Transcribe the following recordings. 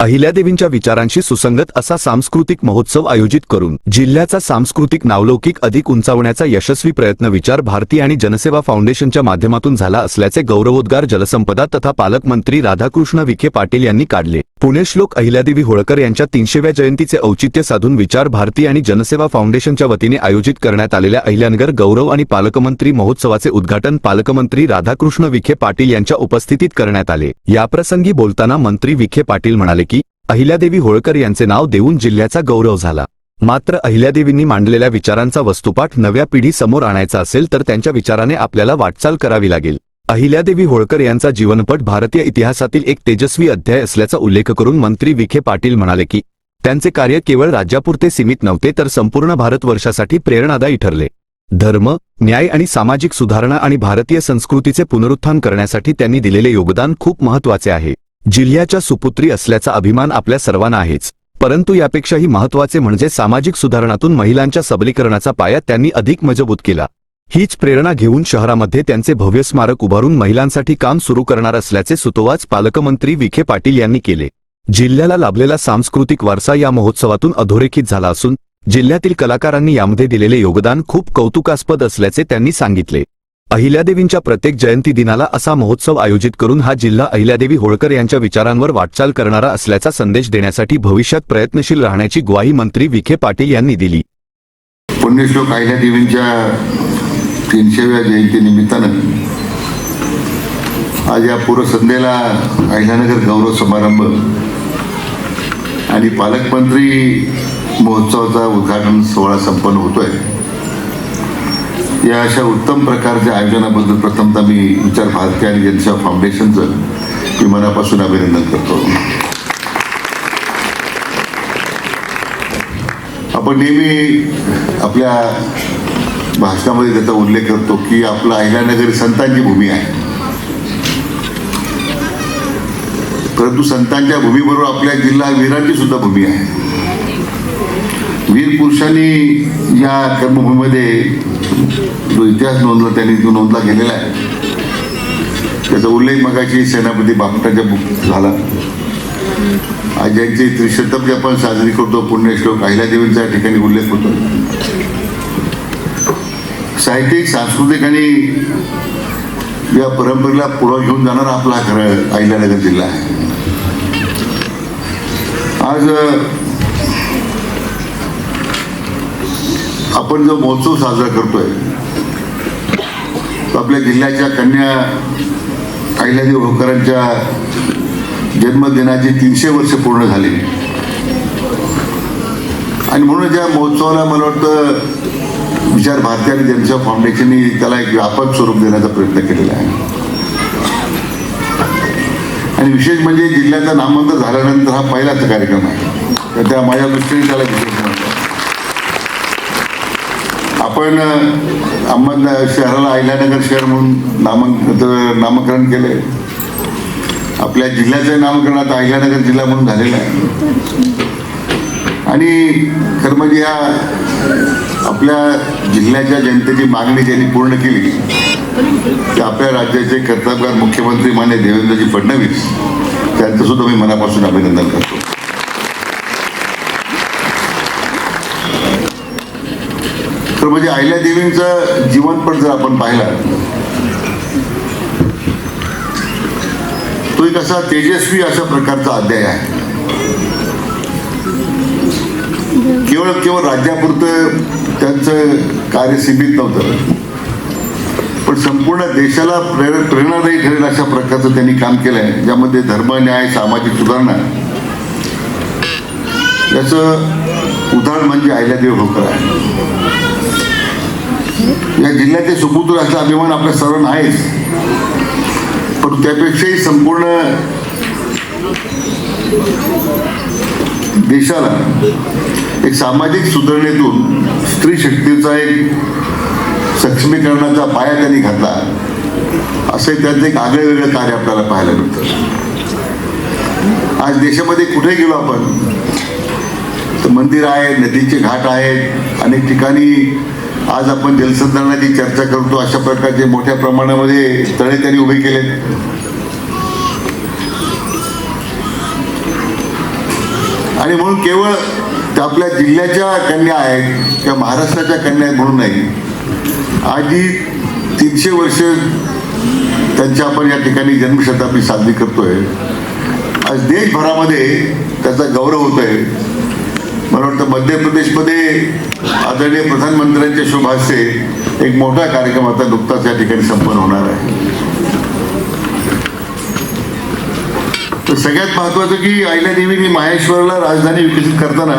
अहिल्यादेवींच्या विचारांशी सुसंगत असा सांस्कृतिक महोत्सव आयोजित करून जिल्ह्याचा सांस्कृतिक नावलौकिक अधिक उंचावण्याचा यशस्वी प्रयत्न विचार भारती आणि जनसेवा फाउंडेशनच्या माध्यमातून झाला असल्याचे गौरवोद्गार जलसंपदा तथा पालकमंत्री राधाकृष्ण विखे पाटील यांनी काढले. पुणेश्लोक अहिल्यादेवी होळकर यांच्या तीनशेव्या जयंतीचे औचित्य साधून विचार भारती आणि जनसेवा फाउंडेशनच्या वतीने आयोजित करण्यात आलेल्या अहिल्यानगर गौरव आणि पालकमंत्री महोत्सवाचे उद्घाटन पालकमंत्री राधाकृष्ण विखे पाटील यांच्या उपस्थितीत करण्यात आले. याप्रसंगी बोलताना मंत्री विखे पाटील म्हणाले अहिल्यादेवी होळकर यांचे नाव देऊन जिल्ह्याचा गौरव झाला. मात्र अहिल्यादेवींनी मांडलेल्या विचारांचा वस्तुपाठ नव्या पिढी समोर आणायचा असेल तर त्यांच्या विचाराने आपल्याला वाटचाल करावी लागेल. अहिल्यादेवी होळकर यांचा जीवनपट भारतीय इतिहासातील एक तेजस्वी अध्याय असल्याचा उल्लेख करून मंत्री विखे पाटील म्हणाले की त्यांचे कार्य केवळ राज्यापुरते सीमित नव्हते तर संपूर्ण भारतवर्षासाठी प्रेरणादायी ठरले. धर्म न्याय आणि सामाजिक सुधारणा आणि भारतीय संस्कृतीचे पुनरुत्थान करण्यासाठी त्यांनी दिलेले योगदान खूप महत्त्वाचे आहे. जिल्ह्याच्या सुपुत्री असल्याचा अभिमान आपल्या सर्वांना आहेच. परंतु यापेक्षाही महत्त्वाचे म्हणजे सामाजिक सुधारणातून महिलांच्या सबलीकरणाचा पाया त्यांनी अधिक मजबूत केला. हीच प्रेरणा घेऊन शहरामध्ये त्यांचे भव्य स्मारक उभारून महिलांसाठी काम सुरू करणार असल्याचे सुतोवाच पालकमंत्री विखे पाटील यांनी केले. जिल्ह्याला लाभलेला सांस्कृतिक वारसा या महोत्सवातून अधोरेखित झाला असून जिल्ह्यातील कलाकारांनी यामध्ये दिलेले योगदान खूप कौतुकास्पद असल्याचे त्यांनी सांगितले. अहिल्यादेवींच्या प्रत्येक जयंती दिनाला असा महोत्सव आयोजित करून हा जिल्हा अहिल्यादेवी होळकर यांच्या विचारांवर वाटचाल करणारा असल्याचा संदेश देण्यासाठी भविष्यात प्रयत्नशील राहण्याची ग्वाही मंत्री विखे पाटील यांनी दिली. पुण्यश्लोक अहिल्यादेवींच्या तीनशेव्या जयंतीनिमित्तानं आज या पूर्वसंध्येला अहिल्यानगर गौरव समारंभ आणि पालकमंत्री महोत्सवाचा उद्घाटन सोहळा संपन्न होतोय. या अशा उत्तम प्रकारच्या आयोजनाबद्दल प्रथमतः मी विचार भारती आणि जनसेवा फाउंडेशनचं मी मनापासून अभिनंदन करतो. आपण नेहमी आपल्या भाषणामध्ये त्याचा उल्लेख करतो की आपलं अहिल्यानगर संतांची भूमी आहे. परंतु संतांच्या भूमीबरोबर आपल्या जिल्हा वीरांची सुद्धा भूमी आहे. वीर पुरुषांनी या कर्मभूमीमध्ये जो इतिहास नोंदला त्यांनी जो नोंदला गेलेला आहे. त्याचा उल्लेख मगाची सेनापती बापटाच्या बुक झाला. आज यांची त्रिशतब्दी आपण साजरी करतो पुण्यश्लोक अहिल्यादेवींचा ठिकाणी उल्लेख होतो. साहित्यिक सांस्कृतिक आणि या परंपरेला पुढं घेऊन जाणारा आपला खरं अहिल्यानगर जिल्हा आहे. आज आपण जो महोत्सव साजरा करतोय तो आपल्या जिल्ह्याच्या कन्या अहिल्यादेवी होळकरांच्या जन्मदिनाची तीनशे वर्ष पूर्ण झाली. आणि म्हणून या महोत्सवाला मला वाटतं विचार भारती आणि जनसेवा फाउंडेशनने त्याला एक व्यापक स्वरूप देण्याचा प्रयत्न केलेला आहे. आणि विशेष म्हणजे जिल्ह्याचा नामांतर झाल्यानंतर हा पहिलाच कार्यक्रम आहे. तर त्या माझ्या दृष्टीने त्याला विशेष आपण अहमद शहराला अहिल्यानगर शहर म्हणून नामांक नामकरण केले आपल्या जिल्ह्याचं नामकरण आता अहिल्यानगर जिल्हा म्हणून झालेलं आहे. आणि खरं म्हणजे ह्या आपल्या जिल्ह्याच्या जनतेची मागणी ज्यांनी पूर्ण केली ते आपल्या राज्याचे कर्तव्यगार मुख्यमंत्री मान्य देवेंद्रजी फडणवीस त्यांचं सुद्धा मी मनापासून अभिनंदन करतो. म्हणजे आहिल्या अहिल्यादेवींचं जीवनपट जर आपण पाहिला तो एक असा तेजस्वी अशा प्रकारचा अध्याय आहे. केवळ केवळ राज्यापुरतं त्यांचं कार्य सीमित नव्हतं. पण संपूर्ण देशाला प्रेर प्रेरणादायी ठरेल अशा प्रकारचं त्यांनी काम केलं आहे ज्यामध्ये धर्म न्याय सामाजिक सुधारणा. याचं उदाहरण म्हणजे अहिल्यादेवी होकर आहे. या जिल्ह्याचे सुपुत्र असा अभिमान आपल्या सर्वांना आहेच. पण त्यापेक्षाही संपूर्ण देशाला एक सामाजिक सुधारणेतून स्त्री शक्तीचा एक सक्षमीकरणाचा पाया त्यांनी घातला. असे त्यांचं एक आगळे वेगळं कार्य आपल्याला पाहायला मिळतं. आज देशामध्ये कुठे गेलो आपण? तर मंदिर आहे नदीचे घाट आहेत अनेक ठिकाणी आज आपण जलसंधारणाची चर्चा करतो अशा प्रकारचे मोठ्या प्रमाणामध्ये तळे त्यांनी उभे केले आणि म्हणून केवळ त्या आपल्या जिल्ह्याच्या कन्या आहेत किंवा महाराष्ट्राच्या कन्या आहेत म्हणून नाही. आधी तीनशे वर्ष त्यांच्या आपण या ठिकाणी जन्मशताब्दी साजरी करतोय आज देशभरामध्ये त्याचा गौरव होतोय. मला वाटतं मध्य प्रदेशमध्ये आदरणीय प्रधानमंत्र्यांच्या शुभ हस्ते एक मोठा कार्यक्रम आता नुकताच या ठिकाणी संपन्न होणार आहे. तर सगळ्यात महत्वाचं की अहिल्यादेवींनी माहेश्वरला राजधानी विकसित करताना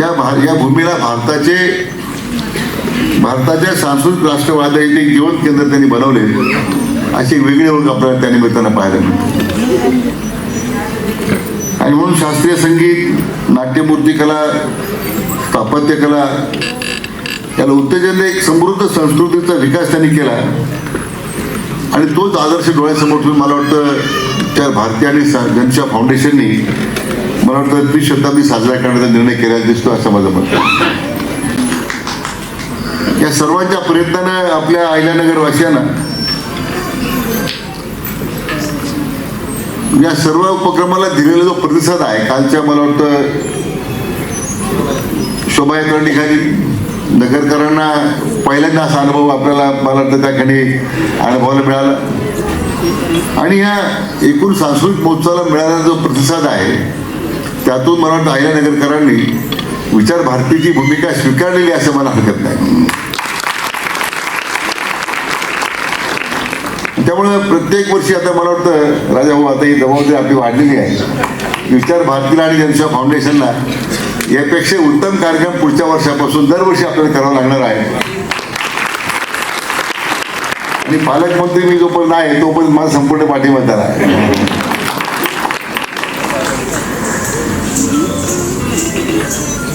या भा या भूमीला भारताचे भारताच्या सांस्कृतिक राष्ट्रवादाचे एक जीवन केंद्र त्यांनी बनवले अशी वेगळी ओळख आपल्याला त्या निमित्तानं पाहायला मिळते. आणि म्हणून शास्त्रीय संगीत नाट्यमूर्ती कला स्थापत्यकला याला उत्तेजन एक समृद्ध संस्कृतीचा विकास त्यांनी केला आणि तोच आदर्श डोळ्यासमोर ठेवून मला वाटतं त्या भारतीय आणि सा- जनशा फाउंडेशननी मला वाटतं त्रिशताब्दी साजरा करण्याचा निर्णय केलेला दिसतो असं माझं मत आहे. या सर्वांच्या प्रयत्नानं आपल्या अहिल्यानगर या सर्व उपक्रमाला दिलेला जो प्रतिसाद आहे कालच्या मला वाटतं शोभायात्रा ठिकाणी नगरकरांना पहिल्यांदा असा अनुभव आपल्याला मला वाटतं त्या ठिकाणी अनुभवायला मिळाला. आणि ह्या एकूण सांस्कृतिक महोत्सवाला मिळालेला जो प्रतिसाद आहे त्यातून मला वाटतं अहिल्यानगरकरांनी विचार भारतीची भूमिका स्वीकारलेली असं मला हरकत नाही. त्यामुळे प्रत्येक वर्षी आता मला वाटतं राजा भाऊ आता ही जबाबदारी आपली वाढलेली आहे. विचार भारतीला आणि जनशा फाउंडेशनला यापेक्षा उत्तम कार्यक्रम पुढच्या वर्षापासून दरवर्षी आपल्याला करावा लागणार आहे. आणि पालकमंत्री मी जोपर्यंत आहे तोपर्यंत माझा संपूर्ण पाठिंबा त्याला आहे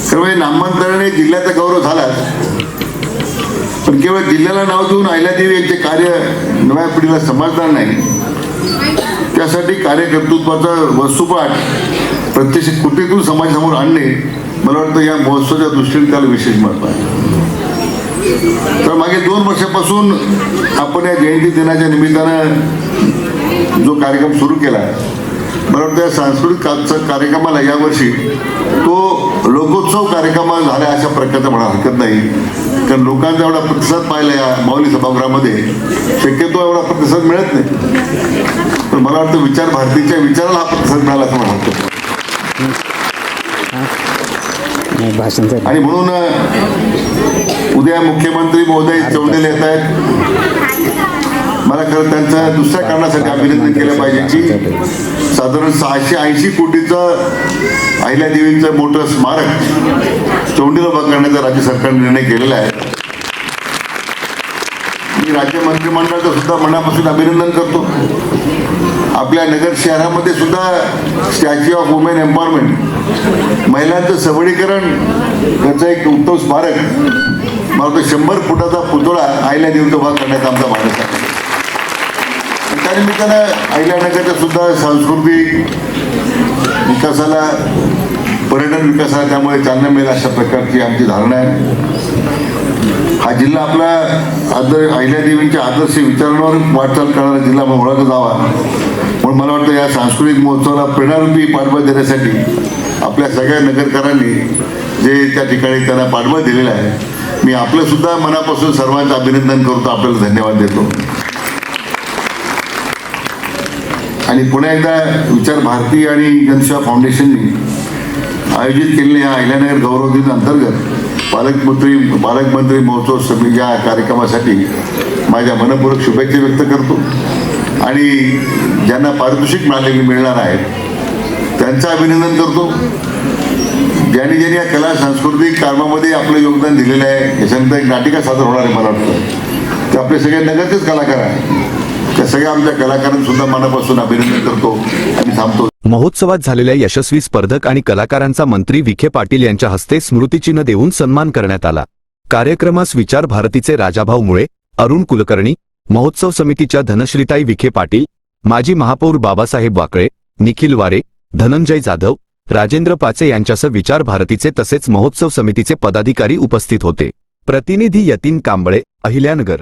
त्यामुळे नामांतराने जिल्ह्याचा गौरव झालाच. पण केवळ जिल्ह्याला नाव देऊन देवी यांचे कार्य नव्या पिढीला समजणार नाही. त्यासाठी कार्यकर्तृत्वाचा वस्तुपाठ प्रत्यक्ष कुटीतून समाजासमोर आणणे मला वाटतं या महोत्सवाच्या दृष्टीने त्याला विशेष महत्त्व आहे. तर मागे दोन वर्षापासून आपण या जयंती दिनाच्या निमित्तानं जो कार्यक्रम सुरू केला मला वाटतं या सांस्कृतिक कार्यक्रमाला यावर्षी तो लोकोत्सव कार्यक्रम झाला अशा प्रकारचा मला हरकत नाही. कारण लोकांचा एवढा प्रतिसाद पाहिला या माऊली सभागृहामध्ये शक्यतो एवढा प्रतिसाद मिळत नाही. पण मला वाटतं विचार भारतीच्या विचाराला हा प्रतिसाद मिळाला असं मला झालं. आणि म्हणून उद्या मुख्यमंत्री महोदय चौंडेल येत आहेत. मला खरं त्यांचं दुसऱ्या कारणासाठी अभिनंदन केलं पाहिजे की साधारण सहाशे ऐंशी कोटीचं अहिल्यादेवींचं मोठं स्मारक चोंडीला उभं करण्याचा राज्य सरकारने निर्णय केलेला आहे. मी राज्य मंत्रिमंडळाचं सुद्धा मनापासून अभिनंदन करतो. आपल्या नगर शहरामध्ये सुद्धा स्टॅच्यू ऑफ वुमेन एम्पॉवरमेंट महिलांचं सबळीकरण याचं एक उत्तम स्मारक मला शंभर फुटाचा पुतळा आईला देऊन उभा करण्याचा आमचा मानस आहे. त्यानिमित्तानं अहिल्यानगरच्या सुद्धा सांस्कृतिक विकासाला पर्यटन विकासाला त्यामुळे चालना मिळेल अशा प्रकारची आमची धारणा आहे. हा जिल्हा आपला आदर अहिल्यादेवींच्या आदर्श विचारांवर वाटचाल करणारा जिल्हा म्हणून ओळखला जावा. म्हणून मला वाटतं या सांस्कृतिक महोत्सवाला प्रेरणारूपी पाठबळ देण्यासाठी आपल्या सगळ्या नगरकरांनी जे त्या ठिकाणी त्यांना पाठबळ दिलेलं आहे मी आपलं सुद्धा मनापासून सर्वांचं अभिनंदन करतो. आपल्याला धन्यवाद देतो. आणि पुन्हा एकदा विचार भारती आणि जनसेवा फाउंडेशनने आयोजित केलेल्या या अहिल्यानगर गौरव दिन अंतर्गत पालकमंत्री पालकमंत्री महोत्सव समिती या कार्यक्रमासाठी माझ्या मनपूर्वक शुभेच्छा व्यक्त करतो. आणि ज्यांना पारितोषिक मिळालेली मिळणार आहेत त्यांचं अभिनंदन करतो. ज्यांनी ज्यांनी या कला सांस्कृतिक कामामध्ये आपलं योगदान दिलेलं आहे याच्यानंतर एक नाटिका सादर होणार आहे मला वाटतं. ते आपले सगळे नगरचेच कलाकार आहेत. त्या सगळ्या आमच्या सुद्धा मनापासून अभिनंदन करतो आणि थांबतो. महोत्सवात झालेल्या यशस्वी स्पर्धक आणि कलाकारांचा मंत्री विखे पाटील यांच्या हस्ते स्मृतिचिन्ह देऊन सन्मान करण्यात आला. कार्यक्रमास विचार भारतीचे राजाभाऊ मुळे अरुण कुलकर्णी महोत्सव समितीच्या धनश्रीताई विखे पाटील माजी महापौर बाबासाहेब वाकळे निखिल वारे धनंजय जाधव राजेंद्र पाचे यांच्यासह विचार भारतीचे तसेच महोत्सव समितीचे पदाधिकारी उपस्थित होते. प्रतिनिधी यतीन कांबळे अहिल्यानगर.